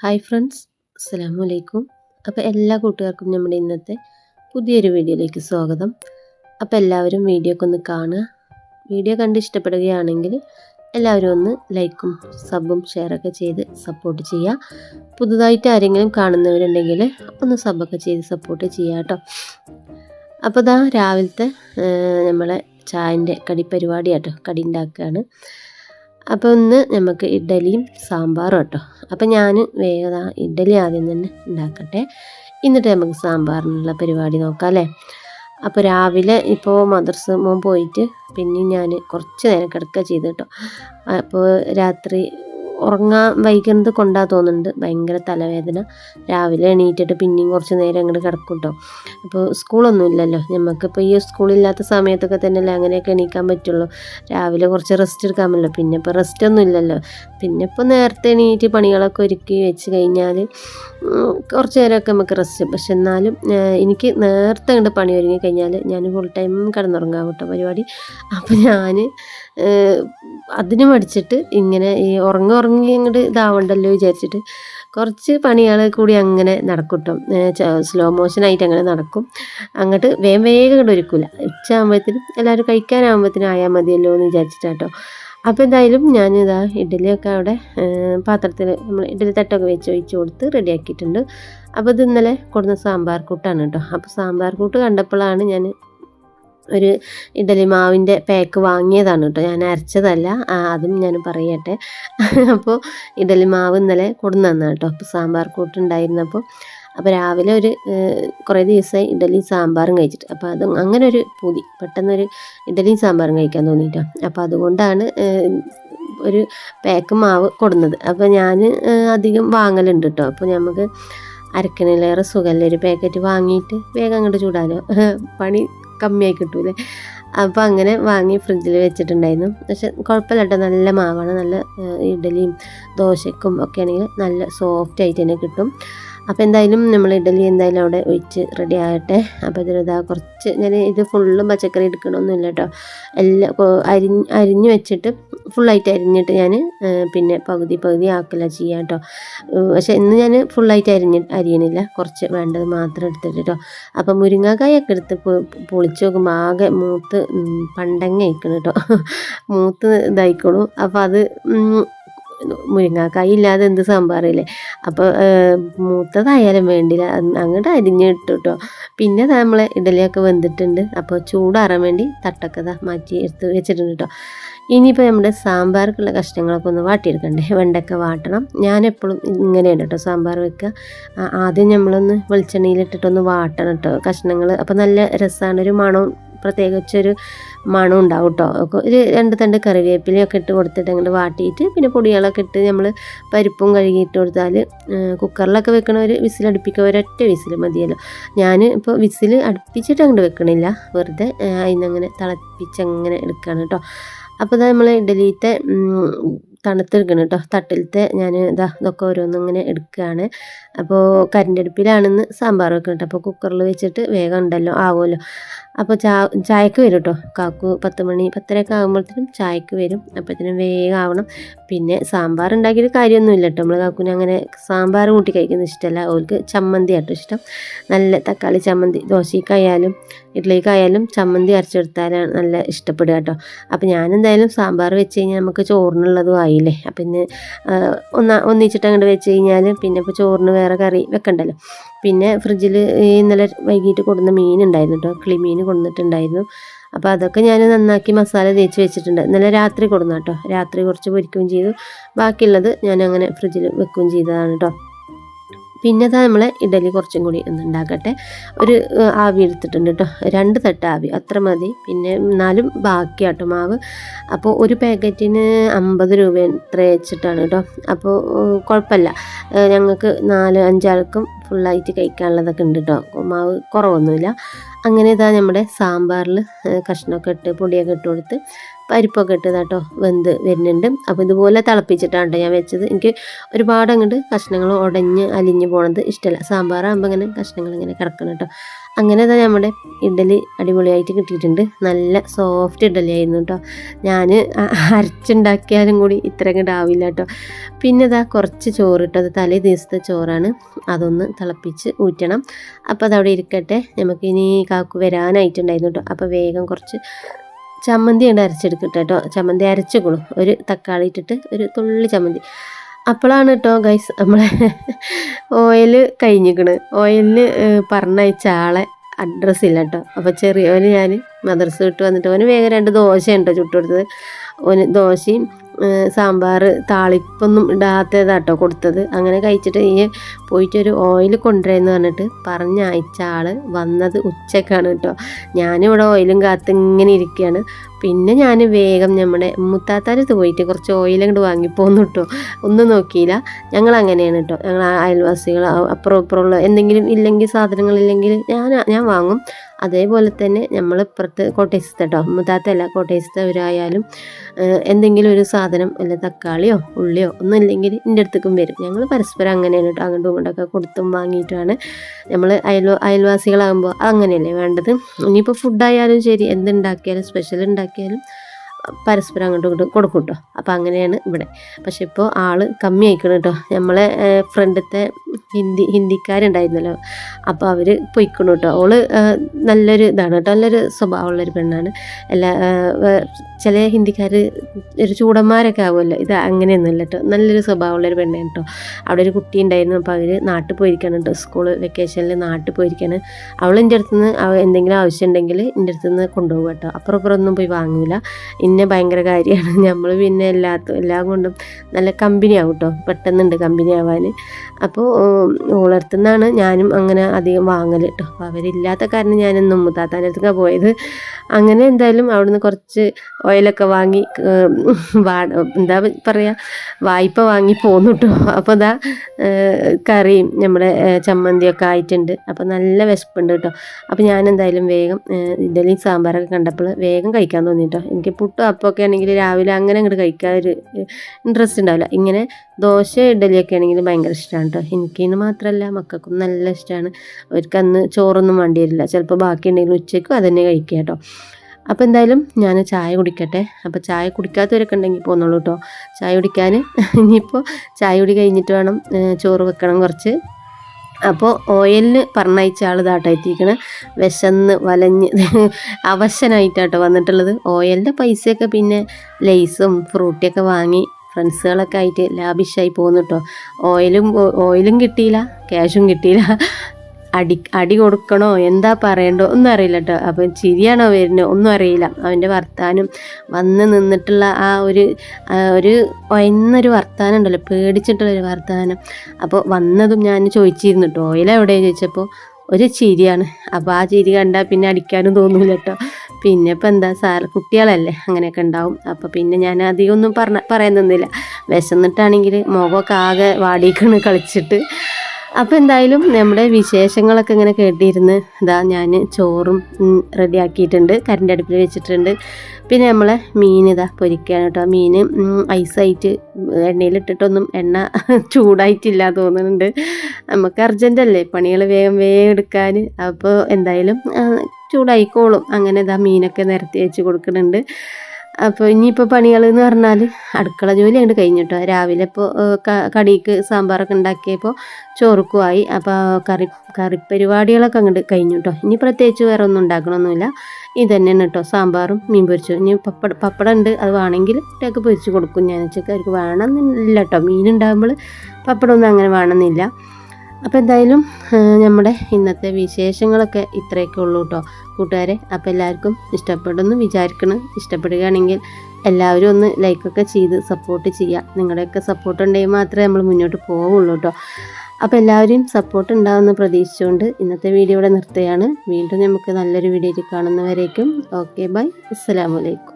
Hi friends അസ്സലാമു അലൈക്കും അപ്പോൾ എല്ലാ കൂട്ടുകാർക്കും നമ്മുടെ ഇന്നത്തെ പുതിയൊരു വീഡിയോയിലേക്ക് സ്വാഗതം. അപ്പോൾ എല്ലാവരും വീഡിയോ ഒക്കെ ഒന്ന് കാണുക. വീഡിയോ കണ്ട് ഇഷ്ടപ്പെടുകയാണെങ്കിൽ എല്ലാവരും ഒന്ന് ലൈക്കും സബും ഷെയറൊക്കെ ചെയ്ത് സപ്പോർട്ട് ചെയ്യുക. പുതുതായിട്ട് ആരെങ്കിലും കാണുന്നവരുണ്ടെങ്കിൽ ഒന്ന് സബൊക്കെ ചെയ്ത് സപ്പോർട്ട് ചെയ്യുക കേട്ടോ. അപ്പോൾ ഇതാ രാവിലത്തെ നമ്മളെ ചായന്റെ കടി പരിപാടിയാട്ടോ കടി ഉണ്ടാക്കുകയാണ്. അപ്പോൾ ഒന്ന് നമുക്ക് ഇഡ്ഡലിയും സാമ്പാറും കേട്ടോ. അപ്പോൾ ഞാൻ വേഗം ഇഡ്ഡലി ആദ്യം തന്നെ ഉണ്ടാക്കട്ടെ. എന്നിട്ട് നമുക്ക് സാമ്പാറിനുള്ള പരിപാടി നോക്കാം അല്ലേ? അപ്പോൾ രാവിലെ ഇപ്പോൾ മദർസ് മോൻ പോയിട്ട് പിന്നെ ഞാൻ കുറച്ച് നേരം കിടക്കുക ചെയ്തു കേട്ടോ. അപ്പോൾ രാത്രി ഉറങ്ങാൻ വൈകുന്നത് കൊണ്ടാ തോന്നുന്നുണ്ട്. ഭയങ്കര തലവേദന. രാവിലെ എണീറ്റിട്ട് പിന്നെയും കുറച്ച് നേരം അങ്ങോട്ട് കിടക്കും കേട്ടോ അപ്പോൾ സ്കൂളൊന്നും ഇല്ലല്ലോ. നമുക്കിപ്പോൾ ഈ സ്കൂളില്ലാത്ത സമയത്തൊക്കെ തന്നെയല്ലേ അങ്ങനെയൊക്കെ എണീക്കാൻ പറ്റുള്ളൂ. രാവിലെ കുറച്ച് റെസ്റ്റ് എടുക്കാമല്ലോ പിന്നെ ഇപ്പോൾ റെസ്റ്റ് ഒന്നും ഇല്ലല്ലോ. പിന്നെ ഇപ്പോൾ നേരത്തെ എണീറ്റ് പണികളൊക്കെ ഒരുക്കി വെച്ച് കഴിഞ്ഞാൽ കുറച്ച് നേരമൊക്കെ നമുക്ക് റെസ്റ്റ് പക്ഷെ എന്നാലും എനിക്ക് നേരത്തെ അങ്ങോട്ട് പണി ഒരുങ്ങി കഴിഞ്ഞാൽ ഞാൻ ഫുൾ ടൈം കിടന്നുറങ്ങാം കേട്ടോ പരിപാടി. അപ്പോൾ ഞാൻ അതിന് മടിച്ചിട്ട് ഇങ്ങനെ ഈ ഉറങ്ങി ഉറങ്ങി അങ്ങോട്ട് ഇതാവണ്ടല്ലോ വിചാരിച്ചിട്ട് കുറച്ച് പണികൾ കൂടി അങ്ങനെ നടക്കും സ്ലോ മോഷനായിട്ട് അങ്ങനെ നടക്കും. അങ്ങോട്ട് വേഗം വേഗം അങ്ങോട്ട് ഒരുക്കില്ല ഉച്ച ആകുമ്പോഴത്തേനും എല്ലാവരും കഴിക്കാനാകുമ്പോഴത്തേനും ആയാൽ മതിയല്ലോ എന്ന് വിചാരിച്ചിട്ടാട്ടോ അപ്പോൾ എന്തായാലും ഞാനിതാ ഇഡ്ഡലിയൊക്കെ അവിടെ പാത്രത്തിൽ നമ്മൾ ഇഡ്ഡലി തട്ടൊക്കെ വെച്ച് ഒഴിച്ച് കൊടുത്ത് റെഡിയാക്കിയിട്ടുണ്ട്. അപ്പോൾ ഇത് ഇന്നലെ കൊടുന്ന സാമ്പാർ കൂട്ടാണ് കേട്ടോ അപ്പോൾ സാമ്പാർ കൂട്ട് കണ്ടപ്പോഴാണ് ഞാൻ ഒരു ഇഡലി മാവിന്റെ പാക്ക് വാങ്ങിയതാണ് കേട്ടോ. ഞാൻ അരച്ചതല്ല. അതും ഞാൻ പറയട്ടെ. അപ്പോൾ ഇഡലി മാവ് ഇന്നലെ കൊണ്ടു തന്നാണ് കേട്ടോ. അപ്പോൾ സാമ്പാർ കൂട്ടുണ്ടായിരുന്നപ്പോൾ അപ്പോൾ രാവിലെ ഒരു കുറേ ദിവസമായി ഇഡലിയും സാമ്പാറും കഴിച്ചിട്ട്. അപ്പോൾ അത് അങ്ങനെ ഒരു പൂതി. പെട്ടെന്നൊരു ഇഡലിയും സാമ്പാറും കഴിക്കാൻ തോന്നിയിട്ടോ അപ്പോൾ അതുകൊണ്ടാണ് ഒരു പാക്ക് മാവ് കൊടുന്നത്. അപ്പോൾ ഞാൻ അധികം വാങ്ങലുണ്ട് കേട്ടോ. അപ്പോൾ നമുക്ക് അരക്കണിലേറെ സുഖമല്ലേ ഒരു പാക്കറ്റ് വാങ്ങിയിട്ട് വേഗം അങ്ങോട്ട് ചൂടാനോ പണി കമ്മിയായി കിട്ടൂലേ. അപ്പോൾ അങ്ങനെ വാങ്ങി ഫ്രിഡ്ജിൽ വെച്ചിട്ടുണ്ടായിരുന്നു. പക്ഷെ കുഴപ്പമില്ല കേട്ടോ നല്ല മാവാണ്. നല്ല ഇഡലിയും ദോശയ്ക്കും ഒക്കെ ആണെങ്കിൽ നല്ല സോഫ്റ്റ് ആയിട്ട് തന്നെ കിട്ടും. അപ്പോൾ എന്തായാലും നമ്മൾ ഇഡലി എന്തായാലും അവിടെ ഒഴിച്ച് റെഡി ആകട്ടെ. അപ്പോൾ ഇതിലിതാ കുറച്ച് ഞാൻ ഇത് ഫുള്ളും പച്ചക്കറി എടുക്കണമൊന്നുമില്ല കേട്ടോ എല്ലാം അരി അരിഞ്ഞ് വെച്ചിട്ട് ഫുള്ളായിട്ട് അരിഞ്ഞിട്ട് ഞാൻ പിന്നെ പകുതി പകുതി ആക്കില്ല ചെയ്യാം കേട്ടോ പക്ഷേ ഇന്ന് ഞാൻ ഫുള്ളായിട്ട് അരിഞ്ഞ് അരിയണില്ല. കുറച്ച് വേണ്ടത് മാത്രം എടുത്തിട്ട് കേട്ടോ അപ്പോൾ മുരിങ്ങാക്കായൊക്കെ എടുത്ത് പൊളിച്ച് നോക്കുമ്പോൾ ആകെ മൂത്ത് പണ്ടങ്ങ അയക്കണം കേട്ടോ മൂത്ത് ഇതായിക്കോളൂ അപ്പോൾ അത് മുരിങ്ങാക്കായ ഇല്ലാതെ എന്ത് സാമ്പാറില്ലേ? അപ്പോൾ മൂത്തതായാലും വേണ്ടില്ല. അങ്ങോട്ട് അരിഞ്ഞ് ഇട്ടു കേട്ടോ പിന്നെ ദാ നമ്മളെ ഇഡലിയൊക്കെ വെന്തിട്ടുണ്ട്. അപ്പോൾ ചൂടാറാൻ വേണ്ടി തട്ടൊക്കെ മാറ്റി എടുത്ത് വെച്ചിട്ടുണ്ട് കേട്ടോ ഇനിയിപ്പോൾ നമ്മുടെ സാമ്പാർക്കുള്ള കഷ്ണങ്ങളൊക്കെ ഒന്ന് വാട്ടിയെടുക്കണ്ടേ? വെണ്ടക്ക വാട്ടണം. ഞാൻ എപ്പോഴും ഇങ്ങനെയാണ് കേട്ടോ സാമ്പാർ വെക്കുക. ആദ്യം നമ്മളൊന്ന് വെളിച്ചെണ്ണയിലിട്ടിട്ടൊന്ന് വാട്ടണം കേട്ടോ കഷ്ണങ്ങൾ അപ്പോൾ നല്ല രസമാണ് ഒരു മണവും പ്രത്യേകിച്ചൊരു മണം ഉണ്ടാവും കേട്ടോ ഒരു രണ്ട് തണ്ട് കറിവേപ്പിലയൊക്കെ ഇട്ട് കൊടുത്തിട്ട് അങ്ങോട്ട് വാട്ടിയിട്ട് പിന്നെ പൊടികളൊക്കെ ഇട്ട് നമ്മൾ പരിപ്പും കഴുകിയിട്ട് കൊടുത്താൽ കുക്കറിലൊക്കെ വെക്കണ ഒരു വിസിലടുപ്പിക്കുക ഒരൊറ്റ വിസിൽ മതിയല്ലോ. ഞാൻ ഇപ്പോൾ വിസിൽ അടുപ്പിച്ചിട്ട് അങ്ങോട്ട് വെക്കണില്ല. വെറുതെ അതിനങ്ങനെ തിളപ്പിച്ച് അങ്ങനെ എടുക്കുകയാണ് കേട്ടോ അപ്പോൾ നമ്മൾ ഇഡലിത്തെ തണുത്തെടുക്കണം കേട്ടോ തട്ടിലത്തെ ഞാൻ ഇതാ ഇതൊക്കെ ഓരോന്നും ഇങ്ങനെ എടുക്കുകയാണ് അപ്പോൾ കരിന്റെ അടുപ്പിലാണെന്ന് സാമ്പാർ വെക്കണം കേട്ടോ അപ്പോൾ കുക്കറിൽ വെച്ചിട്ട് വേഗം ഉണ്ടല്ലോ ആവുമല്ലോ. അപ്പോൾ ചാ ചായക്ക് വരും കേട്ടോ കാക്കു പത്ത് മണി പത്തരയൊക്കെ ആകുമ്പോഴത്തേനും ചായക്ക് വരും. അപ്പോഴത്തേനും വേഗം ആവണം. പിന്നെ സാമ്പാർ ഉണ്ടാക്കിയിട്ട് കാര്യമൊന്നുമില്ല കേട്ടോ നമ്മൾ കാക്കുന അങ്ങനെ സാമ്പാർ കൂട്ടി കഴിക്കുന്ന ഇഷ്ടമല്ല. അവർക്ക് ചമ്മന്തി ആട്ടോ ഇഷ്ടം. നല്ല തക്കാളി ചമ്മന്തി ദോശക്കായാലും ഇഡ്ഡലിക്കായാലും ചമ്മന്തി അരച്ചെടുത്താലാണ് നല്ല ഇഷ്ടപ്പെടുക കേട്ടോ. അപ്പോൾ ഞാനെന്തായാലും സാമ്പാർ വെച്ച് കഴിഞ്ഞാൽ നമുക്ക് ചോറിനുള്ളതും ആയില്ലേ? അപ്പം പിന്നെ ഒന്ന് ഒന്നിച്ചിട്ട് അങ്ങോട്ട് വെച്ച് കഴിഞ്ഞാൽ പിന്നെ ഇപ്പോൾ ചോറിന് വേറെ കറി വെക്കണ്ടല്ലോ. പിന്നെ ഫ്രിഡ്ജിൽ ഇന്നലെ വൈകിട്ട് കൊടുന്ന മീൻ ഉണ്ടായിരുന്നു കേട്ടോ. കിളിമീൻ കൊടുത്തിട്ടുണ്ടായിരുന്നു അപ്പോൾ അതൊക്കെ ഞാൻ നന്നാക്കി മസാല തേച്ച് വെച്ചിട്ടുണ്ട്. ഇന്നലെ രാത്രി കൊടുന്ന കേട്ടോ രാത്രി കുറച്ച് പൊരിക്കുകയും ചെയ്തു. ബാക്കിയുള്ളത് ഞാൻ അങ്ങനെ ഫ്രിഡ്ജിൽ വെക്കുകയും ചെയ്തതാണ് കേട്ടോ പിന്നെ അതാ നമ്മൾ ഇഡലി കുറച്ചും കൂടി ഒന്ന് ഉണ്ടാക്കട്ടെ. ഒരു ആവി എടുത്തിട്ടുണ്ട് കേട്ടോ രണ്ട് തട്ട് ആവി അത്ര മതി. പിന്നെ എന്നാലും ബാക്കി ആട്ടോ മാവ്. അപ്പോൾ ഒരു പാക്കറ്റിന് അമ്പത് രൂപ എത്ര വെച്ചിട്ടാണ് കേട്ടോ അപ്പോൾ കുഴപ്പമില്ല. ഞങ്ങൾക്ക് നാല് അഞ്ചാൾക്കും ഫുള്ളായിട്ട് കഴിക്കാനുള്ളതൊക്കെ ഉണ്ട് കേട്ടോ മാവ് കുറവൊന്നുമില്ല. അങ്ങനെ ഇതാ നമ്മുടെ സാമ്പാറിൽ കഷ്ണമൊക്കെ ഇട്ട് പൊടിയൊക്കെ ഇട്ട് കൊടുത്ത് പരിപ്പൊക്കെ ഇട്ട് കേട്ടോ വെന്ത് വരുന്നുണ്ട്. അപ്പോൾ ഇതുപോലെ തിളപ്പിച്ചിട്ടാണ് ട്ടോ ഞാൻ വെച്ചത്. എനിക്ക് ഒരുപാട് അങ്ങോട്ട് കഷ്ണങ്ങൾ ഉടഞ്ഞ് അലിഞ്ഞ് പോണത് ഇഷ്ടമല്ല സാമ്പാറാകുമ്പോൾ ഇങ്ങനെ കഷ്ണങ്ങൾ ഇങ്ങനെ കിടക്കണം കേട്ടോ അങ്ങനെ തന്നെ നമ്മുടെ ഇഡലി അടിപൊളിയായിട്ട് കിട്ടിയിട്ടുണ്ട്. നല്ല സോഫ്റ്റ് ഇഡലി ആയിരുന്നു കേട്ടോ ഞാൻ അരച്ചുണ്ടാക്കിയാലും കൂടി ഇത്ര അങ്ങോട്ട് ആവില്ല കേട്ടോ പിന്നെ ഇതാ കുറച്ച് ചോറ് കേട്ടോ അത് തലേ ദിവസത്തെ ചോറാണ്. അതൊന്ന് തിളപ്പിച്ച് ഊറ്റണം. അപ്പോൾ അതവിടെ ഇരിക്കട്ടെ. നമുക്കിനി കാക്കു വരാനായിട്ടുണ്ടായിരുന്നു കേട്ടോ അപ്പോൾ വേഗം കുറച്ച് ചമ്മന്തി ഉണ്ട് അരച്ചെടുക്കട്ടെ കേട്ടോ ചമ്മന്തി അരച്ചുകൊള്ളും ഒരു തക്കാളി ഇട്ടിട്ട് ഒരു തുള്ളി ചമ്മന്തി. അപ്പോഴാണ് കേട്ടോ ഗൈസ് നമ്മളെ ഓയിൽ കഴിഞ്ഞിക്കണ്. ഓയിലിന് പറഞ്ഞയച്ച ആളെ അഡ്രസ്സ് ഇല്ല കേട്ടോ അപ്പോൾ ചെറിയവന് ഞാൻ മദർസ് വിട്ട് വന്നിട്ട് അവന് വേഗം രണ്ട് ദോശ ഉണ്ടോ ചുട്ടുകൊടുത്തത് ഓന് ദോശയും സാമ്പാർ താളിപ്പൊന്നും ഇടാത്തതാട്ടോ കൊടുത്തത്. അങ്ങനെ കഴിച്ചിട്ട് ഈ പോയിട്ട് ഒരു ഓയിൽ കൊണ്ടുവരുമെന്ന് പറഞ്ഞിട്ട് പറഞ്ഞ അയച്ച ആൾ വന്നത് ഉച്ചക്കാണ് കേട്ടോ. ഞാനിവിടെ ഓയിലും കാത്ത് ഇങ്ങനെ ഇരിക്കുകയാണ് പിന്നെ ഞാൻ വേഗം നമ്മുടെ മുത്താത്താരത്ത് പോയിട്ട് കുറച്ച് ഓയിൽ അങ്ങോട്ട് വാങ്ങിപ്പോന്നു കേട്ടോ ഒന്നും നോക്കിയില്ല. ഞങ്ങൾ അങ്ങനെയാണ് കേട്ടോ ഞങ്ങൾ അയൽവാസികൾ അപ്പുറം ഇപ്പുറമുള്ള എന്തെങ്കിലും ഇല്ലെങ്കിൽ സാധനങ്ങളില്ലെങ്കിൽ ഞാൻ ഞാൻ വാങ്ങും. അതേപോലെ തന്നെ നമ്മൾ ഇപ്പുറത്ത് കോട്ടയസത്തെ കേട്ടോ മുത്താത്തല്ല കോട്ടയസത്തവരായാലും എന്തെങ്കിലും ഒരു സാധനം അല്ല തക്കാളിയോ ഉള്ളിയോ ഒന്നും ഇല്ലെങ്കിൽ എന്റെ അടുത്തേക്കും വരും. ഞങ്ങൾ പരസ്പരം അങ്ങനെയാണ് കേട്ടോ അങ്ങോട്ടും ഇങ്ങോട്ടൊക്കെ കൊടുത്തും വാങ്ങിയിട്ടാണ് നമ്മൾ അയൽ അയൽവാസികളാകുമ്പോൾ അങ്ങനെയല്ലേ വേണ്ടത്? ഇനിയിപ്പോൾ ഫുഡായാലും ശരി എന്തുണ്ടാക്കിയാലും സ്പെഷ്യൽ ഉണ്ടാക്കിയാലും പരസ്പരം അങ്ങോട്ടും ഇങ്ങോട്ടും കൊടുക്കും കേട്ടോ അപ്പം അങ്ങനെയാണ് ഇവിടെ. പക്ഷെ ഇപ്പോൾ ആൾ കമ്മി ആയിക്കണം കേട്ടോ നമ്മളെ ഫ്രണ്ടത്തെ ഹിന്ദി ഹിന്ദിക്കാരുണ്ടായിരുന്നല്ലോ. അപ്പോൾ അവർ പൊയ്ക്കണം കേട്ടോ അവൾ നല്ലൊരു ഇതാണ് കേട്ടോ നല്ലൊരു സ്വഭാവമുള്ളൊരു പെണ്ണാണ്. എല്ലാ ചില ഹിന്ദിക്കാർ ഒരു ചൂടന്മാരൊക്കെ ആവുമല്ലോ. ഇത് അങ്ങനെയൊന്നുമല്ല കേട്ടോ നല്ലൊരു സ്വഭാവമുള്ളൊരു പെണ്ണാണ് കേട്ടോ അവിടെ ഒരു കുട്ടി ഉണ്ടായിരുന്നു. അപ്പോൾ അവർ നാട്ടിൽ പോയിരിക്കണം കേട്ടോ സ്കൂൾ വെക്കേഷനിൽ നാട്ടിൽ പോയിരിക്കാണ്. അവൾ എന്റെ അടുത്തുനിന്ന് എന്തെങ്കിലും ആവശ്യം ഉണ്ടെങ്കിൽ എന്റെ അടുത്തുനിന്ന് കൊണ്ടുപോകും കേട്ടോ അപ്പുറം ഒന്നും പോയി വാങ്ങില്ല ഇന്നെ ഭയങ്കര കാര്യമാണ്. നമ്മൾ പിന്നെ എല്ലാത്തും എല്ലാം കൊണ്ടും നല്ല കമ്പനി ആവും കേട്ടോ പെട്ടെന്നുണ്ട് കമ്പനി ആവാൻ അപ്പോൾ ഓളടുത്തുനിന്നാണ് ഞാനും അങ്ങനെ അധികം വാങ്ങൽ കേട്ടോ അപ്പോൾ അവരില്ലാത്ത കാരണം ഞാനൊന്നും മുത്താത്താന്റെ അടുത്തൊക്കെ പോയത്. അങ്ങനെ എന്തായാലും അവിടുന്ന് കുറച്ച് ഓയിലൊക്കെ വാങ്ങി വാ എന്താ പറയുക വായ്പ വാങ്ങി പോന്നു കേട്ടോ അപ്പോൾ അതാ കറിയും നമ്മുടെ ചമ്മന്തിയൊക്കെ ആയിട്ടുണ്ട്. അപ്പോൾ നല്ല വിശപ്പുണ്ട് കേട്ടോ അപ്പോൾ ഞാൻ എന്തായാലും വേഗം ഇഡലിയും സാമ്പാറൊക്കെ കണ്ടപ്പോൾ വേഗം കഴിക്കാൻ തോന്നി കേട്ടോ എനിക്ക് പുട്ടും അപ്പമൊക്കെ ആണെങ്കിൽ രാവിലെ അങ്ങനെ അങ്ങോട്ട് കഴിക്കാൻ ഒരു ഇൻട്രസ്റ്റ് ഉണ്ടാവില്ല ഇങ്ങനെ ദോശ ഇഡലിയൊക്കെ ആണെങ്കിൽ ഭയങ്കര ഇഷ്ടമാണ് കേട്ടോ എനിക്കിന്ന് മാത്രമല്ല മക്കൾക്കും നല്ല ഇഷ്ടമാണ് അവർക്ക് അന്ന് ചോറൊന്നും വേണ്ടി വരില്ല ചിലപ്പോൾ ബാക്കി ഉണ്ടെങ്കിൽ ഉച്ചയ്ക്കും അതന്നെ കഴിക്കുക കേട്ടോ അപ്പോൾ എന്തായാലും ഞാൻ ചായ കുടിക്കട്ടെ. അപ്പോൾ ചായ കുടിക്കാത്തവരൊക്കെ ഉണ്ടെങ്കിൽ പോന്നോളൂ കേട്ടോ ചായ കുടിക്കാൻ ഇനിയിപ്പോൾ ചായ കുടി കഴിഞ്ഞിട്ട് വേണം ചോറ് വെക്കണം കുറച്ച്. അപ്പോൾ ഓയിലിന് പറഞ്ഞയച്ച ആൾ ഇതാട്ടായിട്ടിരിക്കണ് വിശന്ന് വലഞ്ഞ് അവശനായിട്ടാട്ടോ വന്നിട്ടുള്ളത്. ഓയിലിന്റെ പൈസയൊക്കെ പിന്നെ ലേസും ഫ്രൂട്ടിയൊക്കെ വാങ്ങി ഫ്രണ്ട്സുകളൊക്കെ ആയിട്ട് ലാബിഷായി പോകുന്നു കേട്ടോ ഓയിലും ഓയിലും കിട്ടിയില്ല ക്യാഷും കിട്ടിയില്ല. അടി അടി കൊടുക്കണോ? എന്താ പറയണ്ടോ? ഒന്നും അറിയില്ല കേട്ടോ അപ്പം ചിരിയാണോ വരുന്നത് ഒന്നും അറിയില്ല. അവന്റെ വർത്താനം വന്ന് നിന്നിട്ടുള്ള ആ ഒരു ഒരു ഒന്നൊരു വർത്താനം ഉണ്ടല്ലോ. പേടിച്ചിട്ടുള്ളൊരു വർത്താനം. അപ്പോൾ വന്നതും ഞാൻ ചോദിച്ചിരുന്നു കേട്ടോ ഓയില എവിടെയാണ് ചോദിച്ചപ്പോൾ ഒരു ചിരിയാണ്. അപ്പോൾ ആ ചിരി കണ്ടാൽ പിന്നെ അടിക്കാനും തോന്നൂല കേട്ടോ പിന്നെ ഇപ്പം എന്താ? സാർ കുട്ടികളല്ലേ? അങ്ങനെയൊക്കെ ഉണ്ടാവും. അപ്പോൾ പിന്നെ ഞാൻ അധികം ഒന്നും പറഞ്ഞ പറയാൻ നിന്നില്ല വിശന്നിട്ടാണെങ്കിൽ മുഖമൊക്കെ ആകെ വാടിക്കണ് കളിച്ചിട്ട്. അപ്പോൾ എന്തായാലും നമ്മുടെ വിശേഷങ്ങളൊക്കെ ഇങ്ങനെ കേട്ടിരുന്ന് ഇതാ ഞാൻ ചോറും റെഡിയാക്കിയിട്ടുണ്ട് കരണ്ട് അടുപ്പിൽ വെച്ചിട്ടുണ്ട്. പിന്നെ നമ്മളെ മീൻ ഇതാ പൊരിക്കുകയാണ് കേട്ടോ. മീൻ ഐസായിട്ട് എണ്ണയിലിട്ടിട്ടൊന്നും എണ്ണ ചൂടായിട്ടില്ല തോന്നുന്നുണ്ട്. നമുക്ക് അർജന്റ് അല്ലേ? പണികൾ വേഗം വേഗം എടുക്കാൻ അപ്പോൾ എന്തായാലും ചൂടായിക്കോളും. അങ്ങനെ ഇതാ മീനൊക്കെ നിരത്തി വെച്ച് കൊടുക്കുന്നുണ്ട്. അപ്പോൾ ഇനിയിപ്പോൾ പണികൾ എന്ന് പറഞ്ഞാൽ അടുക്കള ജോലി അങ്ങോട്ട് കഴിഞ്ഞിട്ടോ. രാവിലെ ഇപ്പോൾ കടിക്ക് സാമ്പാറൊക്കെ ഉണ്ടാക്കിയപ്പോൾ ചോറുക്കുമായി അപ്പോൾ കറി കറി പരിപാടികളൊക്കെ അങ്ങോട്ട് കഴിഞ്ഞു കേട്ടോ ഇനി പ്രത്യേകിച്ച് വേറെ ഒന്നും ഉണ്ടാക്കണമൊന്നുമില്ല ഇത് തന്നെയാണ് കേട്ടോ സാമ്പാറും മീൻ പൊരിച്ചു ഇനി പപ്പട പപ്പടം ഉണ്ട് അത് വേണമെങ്കിൽ ഇട്ടൊക്കെ പൊരിച്ച് കൊടുക്കും. ഞാൻ വെച്ചൊക്കെ അവർക്ക് വേണമെന്നില്ല കേട്ടോ മീൻ ഉണ്ടാകുമ്പോൾ പപ്പടമൊന്നും അങ്ങനെ വേണമെന്നില്ല. അപ്പോൾ എന്തായാലും നമ്മുടെ ഇന്നത്തെ വിശേഷങ്ങളൊക്കെ ഇത്രയൊക്കെ ഉള്ളൂ കേട്ടോ കൂട്ടുകാരെ അപ്പോൾ എല്ലാവർക്കും ഇഷ്ടപ്പെടുന്നു വിചാരിക്കണം. ഇഷ്ടപ്പെടുകയാണെങ്കിൽ എല്ലാവരും ഒന്ന് ലൈക്കൊക്കെ ചെയ്ത് സപ്പോർട്ട് ചെയ്യുക. നിങ്ങളുടെയൊക്കെ സപ്പോർട്ട് ഉണ്ടെങ്കിൽ മാത്രമേ നമ്മൾ മുന്നോട്ട് പോവുള്ളൂ കേട്ടോ അപ്പോൾ എല്ലാവരെയും സപ്പോർട്ട് ഉണ്ടാവുമെന്ന് പ്രതീക്ഷിച്ചുകൊണ്ട് ഇന്നത്തെ വീഡിയോ ഇവിടെ നിർത്തുകയാണ്. വീണ്ടും നമുക്ക് നല്ലൊരു വീഡിയോയിൽ കാണുന്നവരേക്കും. ഓക്കെ ബൈ അസ്സാമലൈക്കും